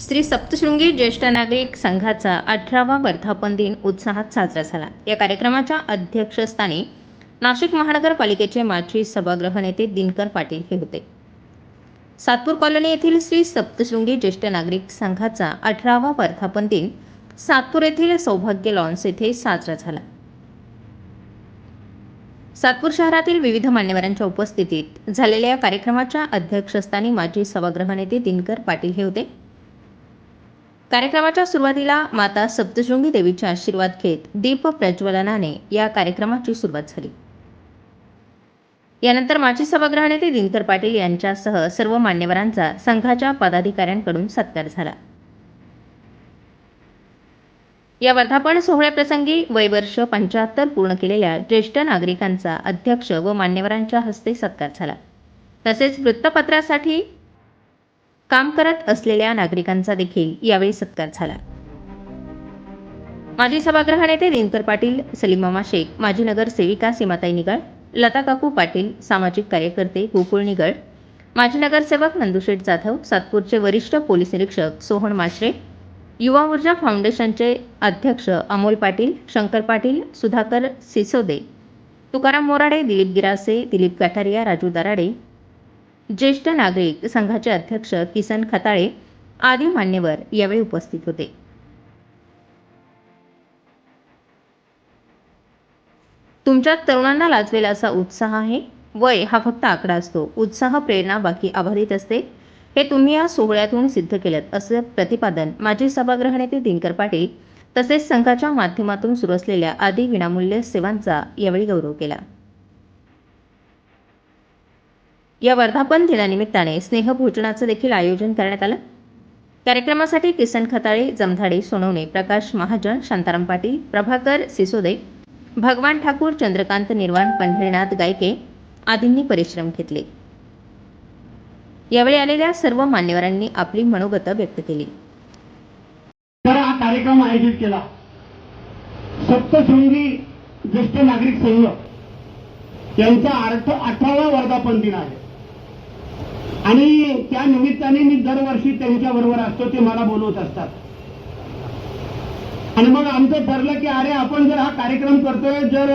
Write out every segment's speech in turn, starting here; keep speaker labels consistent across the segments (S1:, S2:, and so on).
S1: श्री सप्तशृंगी ज्येष्ठ नागरिक संघाचा अठरावा वर्धापन दिन उत्साहात साजरा झाला. या कार्यक्रमाच्या अध्यक्षस्थानी नाशिक महानगरपालिकेचे माजी सभागृह नेते दिनकर पाटील हे होते. सातपूर कॉलनी येथील श्री सप्तशृंगी ज्येष्ठ नागरिक संघाचा अठरावा वर्धापन दिन सातपूर येथील सौभाग्य लॉन्स येथे साजरा झाला. सातपूर शहरातील विविध मान्यवरांच्या उपस्थितीत झालेल्या या कार्यक्रमाच्या अध्यक्षस्थानी माजी सभागृह नेते दिनकर पाटील हे होते. कार्यक्रमाच्या सुरुवातीला माता सप्तशृंगी देवीच्या आशीर्वाद घेत दीप प्रज्वलनाने या कार्यक्रमाची सुरुवात झाली. यानंतर माजी सभागृह नेते दिनकर पाटील यांच्यासह सर्व मान्यवरांचा संघाच्या पदाधिकाऱ्यांकडून सत्कार झाला. या वर्धापन सोहळ्याप्रसंगी वयवर्ष पंच्याहत्तर पूर्ण केलेल्या ज्येष्ठ नागरिकांचा अध्यक्ष व मान्यवरांच्या हस्ते सत्कार झाला. तसेच वृत्तपत्रासाठी काम करत असलेल्या नागरिकांचा देखील यावेळी सत्कार झाला. माजी सभागृह नेते दिनकर पाटील सलीमामा शेख माजी नगरसेविका सीमाताई निगळ लता काकू पाटील सामाजिक कार्यकर्ते गोकुळ निगळ माजी नगरसेवक नंदुशेठ जाधव सातपूरचे वरिष्ठ पोलीस निरीक्षक सोहन माश्रे युवा ऊर्जा फाउंडेशनचे अध्यक्ष अमोल पाटील शंकर पाटील सुधाकर सिसोदे तुकाराम मोराडे दिलीप गिरासे दिलीप गाठारिया राजू दराडे ज्येष्ठ नागरिक संघाचे अध्यक्ष किसन खताळे आदी मान्यवर यावेळी उपस्थित होते. तुमच्यात तरुणांना लाजलेला असा उत्साह आहे? वय हा फक्त आकडा असतो. उत्साह प्रेरणा बाकी आभारित असते. हे तुम्ही या सोहळ्यातून सिद्ध केलं असं प्रतिपादन माजी सभागृह नेते दिनकर पाटील तसेच संघाच्या माध्यमातून सुरू असलेल्या आदी विनामूल्य सेवांचा यावेळी गौरव केला. या वर्धापन दिनानिमित्ताने स्नेहभोजनाचं देखील आयोजन करण्यात आलं. कार्यक्रमासाठी किसन खताळे जमधाडे सोनवणे प्रकाश महाजन शांताराम पाटील प्रभाकर सिसोदे भगवान ठाकूर चंद्रकांत निर्वाण पंढरीनाथ गायके आदींनी परिश्रम घेतले. यावेळी आलेल्या सर्व मान्यवरांनी आपली मनोगत व्यक्त केली.
S2: हा कार्यक्रम आयोजित केला. सप्तशृंगी ज्येष्ठ नागरिक संघ यांचा अर्थ अठरावा वर्धापन दिन आहे. आणि त्या निमित्ताने मी दरवर्षी त्यांच्या बरोबर असतो ते मला बोलवत असतात. आणि मग आमचं ठरलं की अरे आपण जर हा कार्यक्रम करतोय जर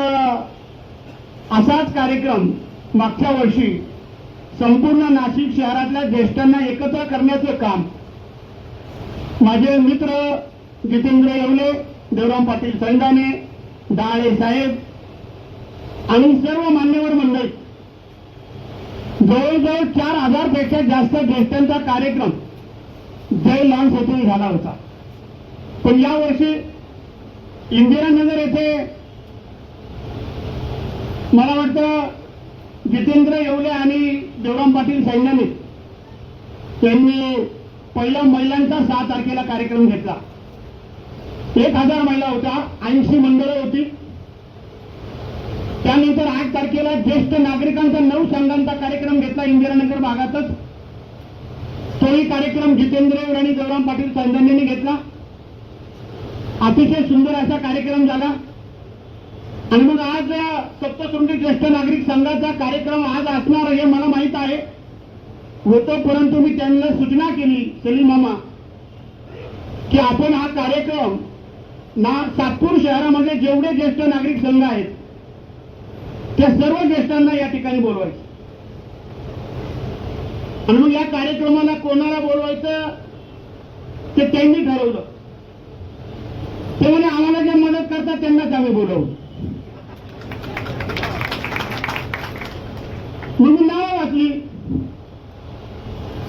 S2: असाच कार्यक्रम मागच्या वर्षी संपूर्ण नाशिक शहरातल्या ज्येष्ठांना एकत्र करण्याचं काम. माझे मित्र जितेंद्र येवले देवराम पाटील संघाने डाळे साहेब आणि सर्व मान्यवर मंडळी. जवळजवळ चार हजारपेक्षा जास्त ज्येष्ठांचा कार्यक्रम जय लॉन्स येथून झाला होता. पण यावर्षी इंदिरानगर येथे मला वाटतं जितेंद्र येवले आणि देवराम पाटील सैन्याने त्यांनी पहिला महिलांचा सहा तारखेला कार्यक्रम घेतला. एक हजार महिला होत्या ऐंशी मंडळं होती. त्यानंतर आठ तारखेला ज्येष्ठ नागरिकांचा नऊ संघांचा कार्यक्रम घेतला इंदिरानगर भागातच. तोही कार्यक्रम जितेंद्र आणि देवराम पाटील सैन्याने घेतला. अतिशय सुंदर असा कार्यक्रम झाला. आणि मग आज सप्तशृंगी ज्येष्ठ नागरिक संघाचा कार्यक्रम आज असणार हे मला माहीत आहे. होतं परंतु मी त्यांना सूचना केली सलीम मामा की आपण हा कार्यक्रम ना सातपूर शहरामध्ये जेवढे ज्येष्ठ नागरिक संघ आहेत त्या सर्व ज्येष्ठांना या ठिकाणी बोलवायचं. आणि मग या कार्यक्रमाला कोणाला बोलवायचं? ते त्यांनी ठरवलं. ते म्हणे आम्हाला जे मदत करतात त्यांनाच आम्ही बोलवू. मग मी नावं वाचली.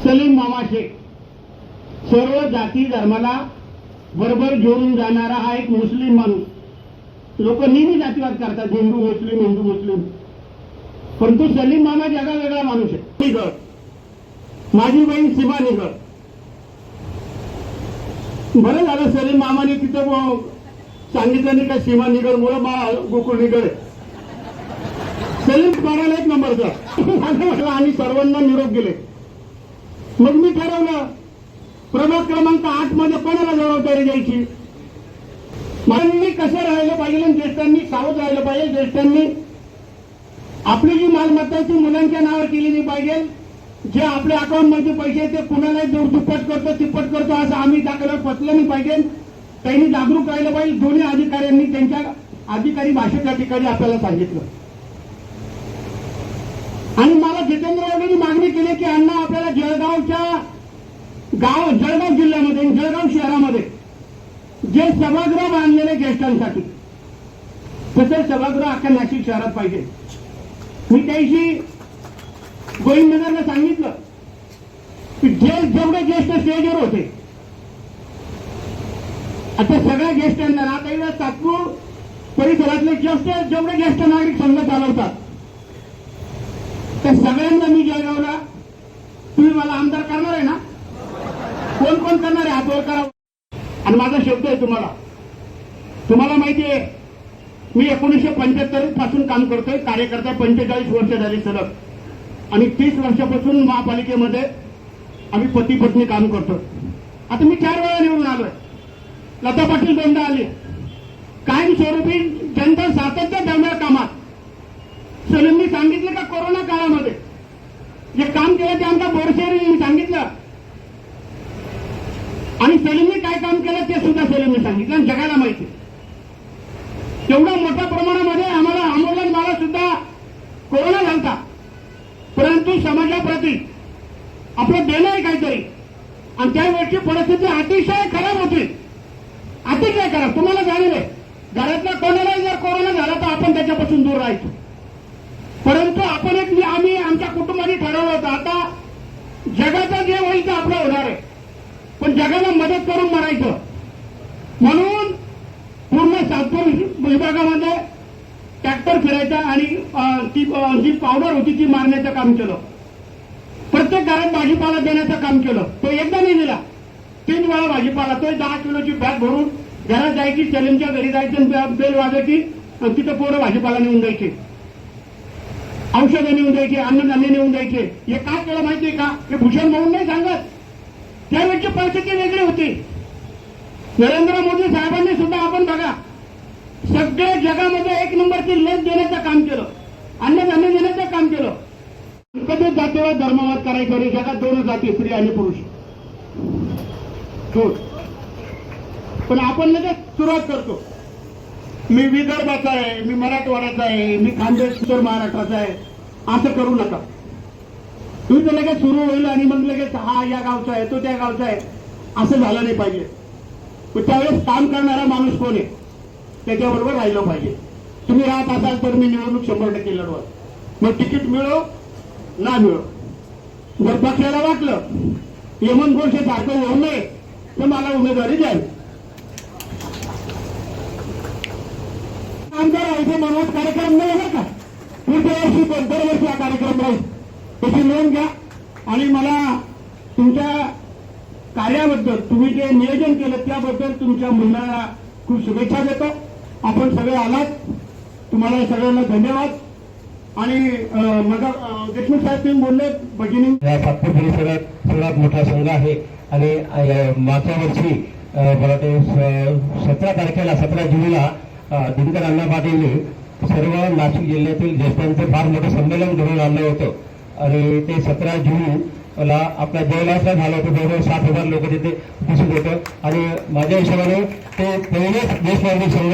S2: सलीम मामा शेख. सर्व जाती धर्माला बरोबर घेऊन जाणारा हा एक मुस्लिम माणूस. लोक नेहमी जातीवाद करतात हिंदू मुस्लिम हिंदू मुस्लिम. परंतु सलीम मामा जगा वेगळा माणूस आहे. माझी बहीण सीमा निगड बरं झालं सलीम मामाने तिथं सांगितलं नाही का सीमा निगड मुळे बा गोकुळ निगड सलीम पाडायला एक नंबरचा आणि सर्वांना निरोप गेले मग मी ठरवलं प्रभाग क्रमांक आठमध्ये कोणाला जबाबदारी द्यायची? मी कसं राहिलं पाहिजे आणि ज्येष्ठांनी सावध राहिलं पाहिजे ज्येष्ठांनी आपली जी मालमत्ता ती मुलांच्या नावावर केली नाही पाहिजे. जे आपल्या अकाउंटमध्ये पैसे ते कुणालाही दूर दुप्पट करतो तिप्पट करतो असं आम्ही त्याकडे पचलं नाही पाहिजे. त्यांनी जागरूक राहिलं पाहिजे. दोन्ही अधिकाऱ्यांनी त्यांच्या अधिकारी भाषेच्या ठिकाणी आपल्याला सांगितलं. आणि मला जितेंद्रबाबूंनी मागणी केली की अण्णा आपल्याला जळगावच्या गाव जळगाव जिल्ह्यामध्ये जळगाव शहरामध्ये जे सभागृह बांधलेले ज्येष्ठांसाठी. तसे सभागृह अख्ख्या नाशिक शहरात पाहिजे. मी त्याशी गोविंदनगरला सांगितलं की जे जेवढे ज्येष्ठ स्टेजवर होते आता सगळ्या ज्येष्ठांना आता इकडे सातपूर परिसरातले ज्येष्ठ जेवढे ज्येष्ठ नागरिक संघ चालवतात त्या सगळ्यांना मी जळगावला तुम्ही मला आमदार करणार आहे ना? कोण कोण करणार आहे? हातवर करा. आणि माझा शब्द आहे तुम्हाला. तुम्हाला माहिती आहे मी एकोणीसशे पंच्याहत्तरपासून काम करतोय कार्यकर्ता पंचेचाळीस वर्ष झाली सलग. आणि तीस वर्षापासून महापालिकेमध्ये आम्ही पती पत्नी काम करतो आता मी चार वेळा निवडून आलोय. लता पाटील दोनदा आली. कायमस्वरूपी जनता सातत्य ठेवणार कामात. सलीमनी सांगितलं का कोरोना काळामध्ये जे काम केलं ते आमच्या बोरशेरी सांगितलं आणि सलीमनी काय काम केलं मी सांगितलं आणि जगाला माहिती. एवढ्या मोठ्या प्रमाणामध्ये आम्हाला आंदोलन मला सुद्धा कोरोना झालता. परंतु समाजाप्रती आपलं देणं आहे काहीतरी. आणि त्यावेळची परिस्थिती अतिशय खराब होती. अतिशय खराब. तुम्हाला जाणीव आहे. घरातल्या कोणालाही जर कोरोना झाला तर आपण त्याच्यापासून दूर राहायचो. परंतु आपण एक आम्ही आमच्या कुटुंबाने ठरवलं होतं. आता जगाचं जे होईल ते आपलं होणार आहे. पण जगाला मदत करून मरायचं. म्हणून पूर्ण सातपूर विभागामध्ये ट्रॅक्टर फिरायचा आणि ती जी पावडर होती ती मारण्याचं काम केलं. प्रत्येक घरात भाजीपाला देण्याचं काम केलं. तो एकदा नाही दिला. तीन वेळा भाजीपाला तो दहा किलोची बॅग भरून घरात जायची चलनच्या घरी जायची आणि बेल वाजायची आणि तिथं पोरं भाजीपाला नेऊन द्यायचे. औषधं नेऊन द्यायचे अन्नधान्य नेऊन द्यायचे. हे का केलं माहितीये का? हे भूषण म्हणून नाही सांगत. त्यावेळची परिस्थिती वेगळी होती. नरेंद्र मोदी साहेबांनी सुद्धा आपण बघा सगळ्या जगामध्ये एक नंबरची लस देण्याचं काम केलं. अन्नधान्य देण्याचं काम केलं. कधीच जातीवर धर्मवाद करायचं नाही जगात दोन जाती स्त्री आणि पुरुष. पण आपण लगेच सुरुवात करतो. मी विदर्भाचा आहे मी मराठवाड्याचा आहे मी खानदेश उत्तर महाराष्ट्राचा आहे असं करू नका. तुम्ही तर लगेच सुरू होईल आणि मग लगेच हा या गावचा आहे तो त्या गावचा आहे असं झालं नाही पाहिजे. पण त्यावेळेस काम करणारा माणूस कोण आहे? त्याच्याबरोबर राहिलं पाहिजे. तुम्ही राहत असाल तर मी निवडणूक शंभर टक्के लढवा मग तिकीट मिळो ना मिळो. जर पक्षाला वाटलं यमन गोष्टी सारखं होऊ नये तर मला उमेदवारी द्यावी. आमदार व्हायचे म्हणून कार्यक्रम नाही बरं का? पुढच्या वर्षी पण दरवर्षी हा कार्यक्रम राहील त्याची नोंद घ्या. आणि मला तुमच्या कार्याबद्दल तुम्ही जे नियोजन केलं त्याबद्दल तुमच्या मुलांना खूप शुभेच्छा देतो. आपण सगळे आलात. तुम्हाला सगळ्यांना धन्यवाद. आणि देशमुख साहेब तुम्ही बोलले भगिनी.
S3: सातपूर परिसरात सर्वात मोठा संघ आहे. आणि मागच्या वर्षी मला ते सतरा तारखेला सतरा जुलैला दिनकर अण्णा पाटील सर्व नाशिक जिल्ह्यातील ज्येष्ठांचं फार मोठं संमेलन घडवून आणलं होतं. आणि ते सतरा जून ला आपल्या असं झालं होतं जवळजवळ सात हजार लोक तिथे उपस्थित होतं. आणि माझ्या हिशोबाने ते पहिलेच देशवादी संघ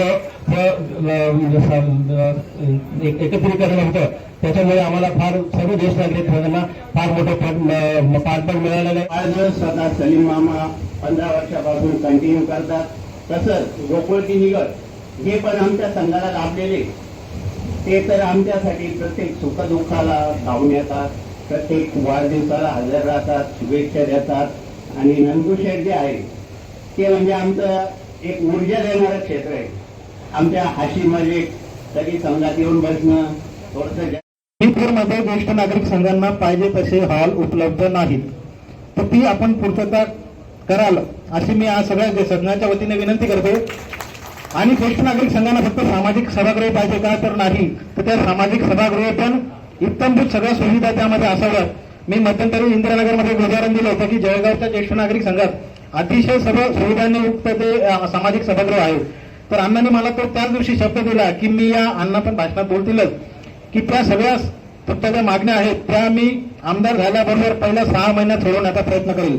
S3: एकत्रीकरण होतं. त्याच्यामुळे आम्हाला फार सर्व देशवादी संघांना फार मोठं पाठबळ मिळालेलं आहे.
S4: आज स्वतः सलीम मामा पंधरा वर्षापासून कंटिन्यू करतात तसंच गोकुळची निगत हे पण आमच्या संघाला लाभलेले. ते तर आमच्यासाठी प्रत्येक सुखदुःखाला धावून येतात. प्रत्येक वाढदिवसाला हजर राहतात शुभेच्छा देतात. आणि नंदुशेठ जे आहे ते म्हणजे आमचं एक ऊर्जा देणारं क्षेत्र आहे. आमच्या हाशीमध्ये कधी संघात येऊन बसणं थोडंसं
S2: मध्ये ज्येष्ठ नागरिक संघांना पाहिजे तसे हॉल उपलब्ध नाहीत. तर ती आपण पूर्तता कराल अशी मी आज सगळ्या संघाच्या वतीने विनंती करतो. आणि ज्येष्ठ नागरिक संघांना फक्त सामाजिक सभागृह पाहिजे का तर नाही तर त्या सामाजिक सभागृह पण इत्तमभूत सगळ्या सुविधा त्यामध्ये असाव्यात. मी मध्यंतरी इंदिरानगरमध्ये एक उदाहरण दिलं होतं की जळगावच्या ज्येष्ठ नागरिक संघात अतिशय सर्व सुविधांनी युक्त ते सामाजिक सभागृह आहे. तर अण्णांनी मला तो त्याच दिवशी शब्द दिला की मी या अण्णा पण भाषणात बोलतीलच की त्या सगळ्या फक्त ज्या मागण्या आहेत त्या मी आमदार झाल्याबरोबर पहिल्या सहा महिन्यात सोडवण्याचा प्रयत्न करेल.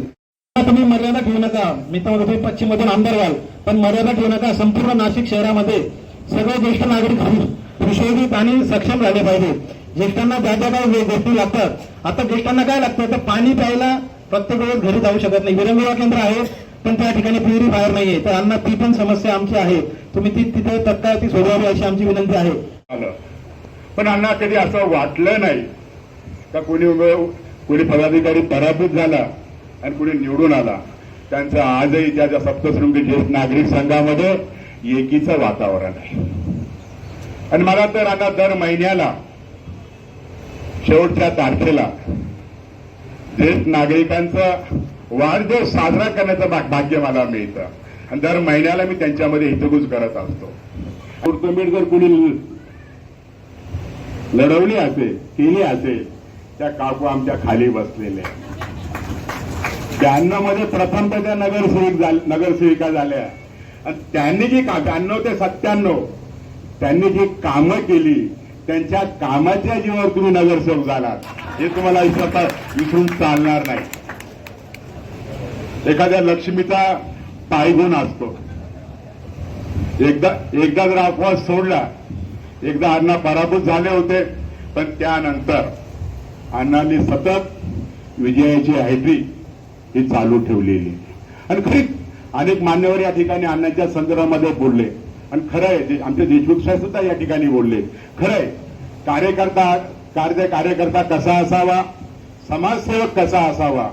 S2: तुम्ही मर्यादा ठेवू नका. मी तर तुम्ही पश्चिममधून आमदार व्हाल. पण मर्यादा ठेवू नका. संपूर्ण नाशिक शहरामध्ये सगळे ज्येष्ठ नागरिक सुशोभित आणि सक्षम झाले पाहिजे. ज्येष्ठांना ज्या ज्या काही गोष्टी लागतात. आता ज्येष्ठांना काय लागतं? तर पाणी प्यायला प्रत्येक वेळेस घरी जाऊ शकत नाही. विरंगुळा केंद्र आहे पण त्या ठिकाणी प्युरिफायर नाहीये. तर अण्णा ती पण समस्या आमची आहे. तुम्ही ती तिथे तत्काळ ती सोडवावी अशी आमची विनंती आहे.
S5: पण अण्णा कधी असं वाटलं नाही का कोणी कोणी पदाधिकारी पराभूत झाला आणि कोणी निवडून आला? त्यांचं आजही त्या ज्या सप्तशृंगी ज्येष्ठ नागरिक संघामध्ये एकीचं वातावरण आहे. आणि मला तर आता दर महिन्याला शेवटच्या तारखेला. ज्येष्ठ नागरिकांचा वाढदिवस साजरा करण्याचं भाग भाग्य मला मिळतं. आणि दर महिन्याला मी त्यांच्यामध्ये हितगुज करत असतो. कुर्तुंबीड जर कुणी लढवली असेल केली असेल त्या काकू आमच्या खाली बसलेल्या ब्याण्णवमध्ये प्रथम तर त्या नगरसेविक नगरसेविका झाल्या. आणि त्यांनी जी का ब्याण्णव ते सत्त्याण्णव त्यांनी जी कामं केली त्यांच्या कामाच्या जीवावर तुम्ही नगरसेवक झालात. हे तुम्हाला विसरता विसरून चालणार नाही. एखाद्या लक्ष्मीचा पायगुण असतो. एकदा एकदा जर अपवास सोडला एकदा अण्णा पराभूत झाले होते पण त्यानंतर अण्णांनी सतत विजयाची हायट्री ही चालू ठेवलेली. आणि खरी अनेक मान्यवर या ठिकाणी अण्णांच्या संदर्भामध्ये बोलले. आणि खरं आहे आमचे देशमुख साहेब सुद्धा या ठिकाणी बोलले. खरं आहे कार्यकर्ता कार्य कार्यकर्ता कसा असावा? समाजसेवक कसा असावा?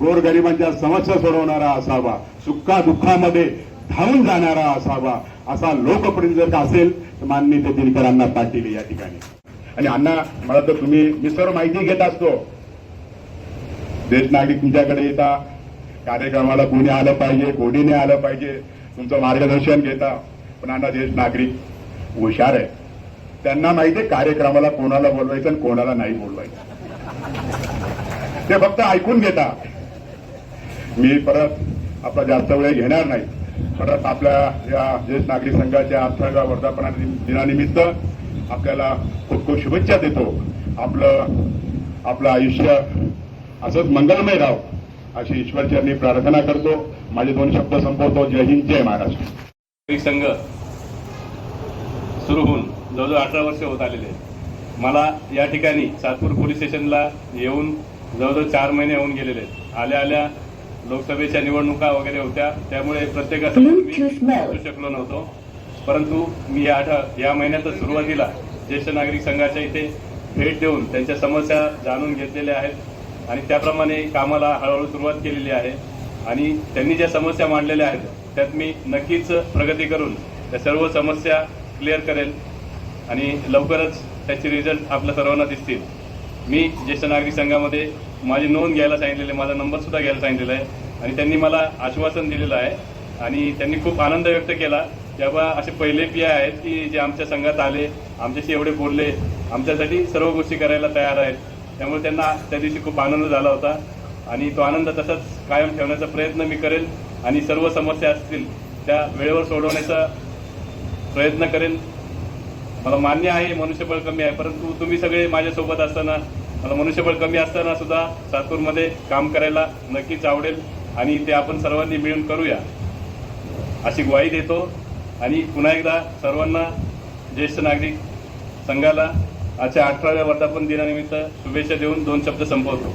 S5: गोरगरिबांच्या समस्या सोडवणारा असावा सुखा दुःखामध्ये धावून जाणारा असावा असा लोकप्रिय जर असेल तर माननीय ते दिनकरांना पाटील या ठिकाणी. आणि अण्णा मला तर तुम्ही मी सर्व माहिती घेत असतो. देश नागरिक तुमच्याकडे येता कार्यक्रमाला कोणी आलं पाहिजे कोणी नाही आलं पाहिजे तुमचं मार्गदर्शन घेता. पण अण्णा देश नागरिक हुशार आहे त्यांना माहिती आहे कार्यक्रमाला कोणाला बोलवायचं आणि कोणाला नाही बोलवायचं. ते फक्त ऐकून घेता. मी परत आपला जास्त वेळ घेणार नाही. परत आपल्या या ज्येष्ठ नागरिक संघाच्या अठराव्या वर्धापना दिनानिमित्त आपल्याला खूप खूप शुभेच्छा देतो. आपलं आपलं आयुष्य असंच मंगलमय राव अशी ईश्वरचरणी प्रार्थना करतो. माझे दोन शब्द संपवतो. जय हिंद जय महाराष्ट्र.
S6: संघ सुरू होऊन जवळजवळ अठरा वर्ष होत आलेले आहेत. मला या ठिकाणी सातपूर पोलीस स्टेशनला येऊन जवळजवळ चार महिने होऊन गेलेले आहेत. आल्या आल्या लोकसभेच्या निवडणुका वगैरे होत्या. त्यामुळे प्रत्येकासमोर मी पोहोचू शकलो नव्हतो. परंतु मी या आठ या महिन्यात सुरुवातीला ज्येष्ठ नागरिक संघाच्या इथे भेट देऊन त्यांच्या समस्या जाणून घेतलेल्या आहेत. आणि त्याप्रमाणे कामाला हळूहळू सुरुवात केलेली आहे. आणि त्यांनी ज्या समस्या मांडलेल्या आहेत त्यात मी नक्कीच प्रगती करून त्या सर्व समस्या क्लिअर करेल आणि लवकरच त्याचे रिझल्ट आपल्या सर्वांना दिसतील. मी ज्येष्ठ नागरिक संघामध्ये माझी नोंद घ्यायला सांगितलेली आहे माझा नंबर सुद्धा घ्यायला सांगितलेला आहे आणि त्यांनी मला आश्वासन दिलेलं आहे आणि त्यांनी खूप आनंद व्यक्त केला. तेव्हा असे पहिले पी आहेत की जे आमच्या संघात आले आमच्याशी एवढे बोलले आमच्यासाठी सर्व गोष्टी करायला तयार आहेत. त्यामुळे त्यांना त्या दिवशी खूप आनंद झाला होता आणि तो आनंद तसाच कायम ठेवण्याचा प्रयत्न मी करेल. आणि सर्व समस्या असतील त्या वेळेवर सोडवण्याचा प्रयत्न करेन. मला मान्य आहे मनुष्यबळ कमी आहे परंतु तुम्ही सगळे माझ्यासोबत असताना मला मनुष्यबळ कमी असताना सुद्धा सातपूरमध्ये काम करायला नक्कीच आवडेल आणि ते आपण सर्वांनी मिळून करूया. अशी ग्वाही देतो आणि पुन्हा एकदा सर्वांना ज्येष्ठ नागरिक संघाला आजच्या अठराव्या वर्धापन दिनानिमित्त शुभेच्छा देऊन दोन शब्द संपवतो.